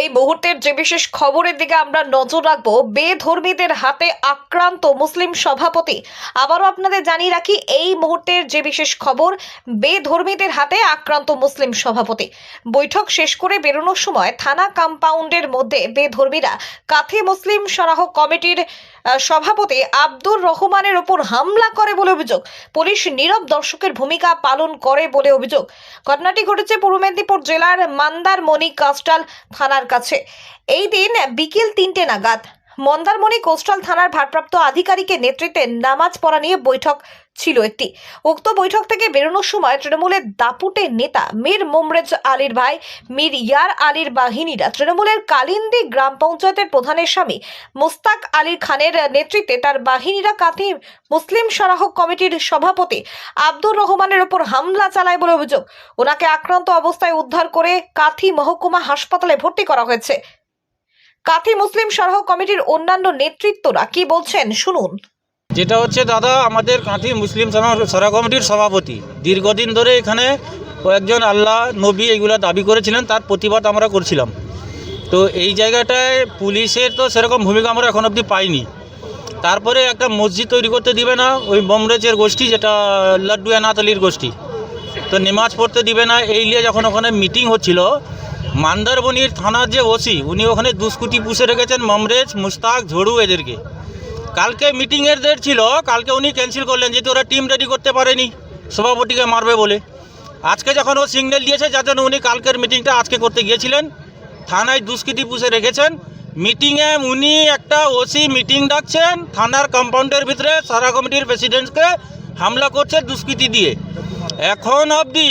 এই মুহূর্তের যে বিশেষ খবরের দিকে আমরা নজর রাখব, বেধর্মীদের হাতে আক্রান্ত মুসলিম সভাপতি। আবারও আপনাদের জানিয়ে রাখি, এই মুহূর্তের যে বিশেষ খবর, বেধর্মীদের হাতে আক্রান্ত মুসলিম সভাপতি। বৈঠক শেষ করে বেরোনোর সময় থানা কম্পাউন্ডের মধ্যে বেধর্মীরা কাথি মুসলিম সরাহ কমিটির সভাপতি আব্দুর রহমানের ওপর হামলা করে বলে অভিযোগ। পুলিশ নীরব দর্শকের ভূমিকা পালন করে বলে অভিযোগ। ঘটনাটি ঘটেছে পূর্ব মেদিনীপুর জেলার মান্দারমণি কাস্টাল থানার কাছে। এই দিন বিকেল তিনটে নাগাদ মন্দারমণি কোস্টাল থানার ভারপ্রাপ্ত আধিকারিকের নেতৃত্বে নামাজ পড়া নিয়ে বৈঠক ছিল একটি। উক্ত বৈঠক থেকে বেরোনোর সময় তৃণমূলের দাপুটে নেতা মীর মোমরেজ আলীর ভাই, মীর ইয়ার আলীর বাহিনীরা তৃণমূলের কালিন্দি গ্রাম পঞ্চায়েতের প্রধানের স্বামী মুস্তাক আলীর খানের নেতৃত্বে তার বাহিনীরা কাঁথি মুসলিম সরাহ কমিটির সভাপতি আব্দুর রহমানের ওপর হামলা চালায় বলে অভিযোগ। ওনাকে আক্রান্ত অবস্থায় উদ্ধার করে কাথি মহকুমা হাসপাতালে ভর্তি করা হয়েছে। কাথি মুসলিম সরাহ কমিটির অন্যান্য নেতৃত্বরা কি বলছেন? শুনুন। যেটা হচ্ছে, দাদা, আমাদের কাঁথি মুসলিম সরা কমিটির সভাপতি। দীর্ঘদিন ধরে এখানে কয়েকজন আল্লাহ, নবী এগুলো দাবি করেছিলেন, তার প্রতিবাদ আমরা করছিলাম। তো এই জায়গাটায় পুলিশের তো সেরকম ভূমিকা আমরা এখন অবধি পাইনি। তারপরে একটা মসজিদ তৈরি করতে দিবে না, ওই বমরেজের গোষ্ঠী, যেটা লাড্ডু এনাত আলীর গোষ্ঠী, তো নেমাজ পড়তে দিবে না। এই নিয়ে যখন ওখানে মিটিং হচ্ছিল মান্দারবনির থানার যে ওসি, উনি ওখানে দুষ্কুটি পুষে রেখেছেন মমরেজ, মুস্তাক, ঝড়ু এদেরকে। কালকে মিটিংয়ের ডেট ছিল, কালকে উনি ক্যান্সেল করলেন, যেহেতু ওরা টিম রেডি করতে পারেনি, সভাপতিকে মারবে বলে। আজকে যখন ও সিগন্যাল দিয়েছে, যার জন্য উনি কালকের মিটিংটা আজকে করতে গিয়েছিলেন, থানায় দুষ্কৃতি পুষে রেখেছেন। মিটিংয়ে উনি একটা ওসি মিটিং ডাকছেন, থানার কম্পাউন্ডের ভিতরে সারা কমিটির প্রেসিডেন্টকে হামলা করছে দুষ্কৃতি দিয়ে। এখন অবধি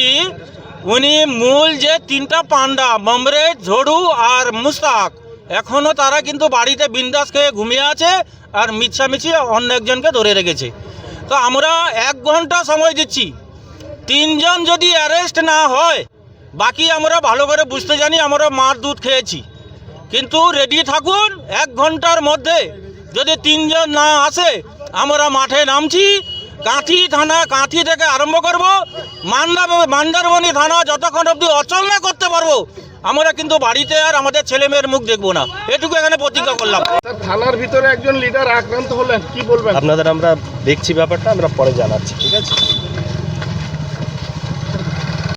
উনি মূল যে তিনটা পান্ডা মমরেজ ঝড়ু আর মুস্তাক। এখনও তারা কিন্তু বাড়িতে বিন্দাস খেয়ে ঘুমিয়ে আছে আর মিছামিছি অন্য একজনকে ধরে রেখেছে। তো আমরা এক ঘণ্টা সময় দিচ্ছি। তিনজন যদি অ্যারেস্ট না হয়, বাকি আমরা ভালো করে বুঝতে জানি আমরা মার দুধ খেয়েছি। কিন্তু রেডি থাকুন, এক ঘণ্টার মধ্যে যদি তিনজন না আসে, আমরা মাঠে নামছি কাঁথি থানা কাঁথি থেকে আরম্ভ করব। মান্দা মান্দারবনি থানা যতক্ষণ অবধি অচল না করতে পারব আমরা কিন্তু বাড়িতে আর আমাদের ছেলে মেয়ের মুখ দেখব না। এটুকু এখানে প্রতিজ্ঞা করলাম। স্যার থানার ভিতরে একজন লিডার আক্রান্ত হলেন কি বলবেন? আপনাদের আমরা দেখছি ব্যাপারটা আমরা পরে জানাচ্ছি ঠিক আছে?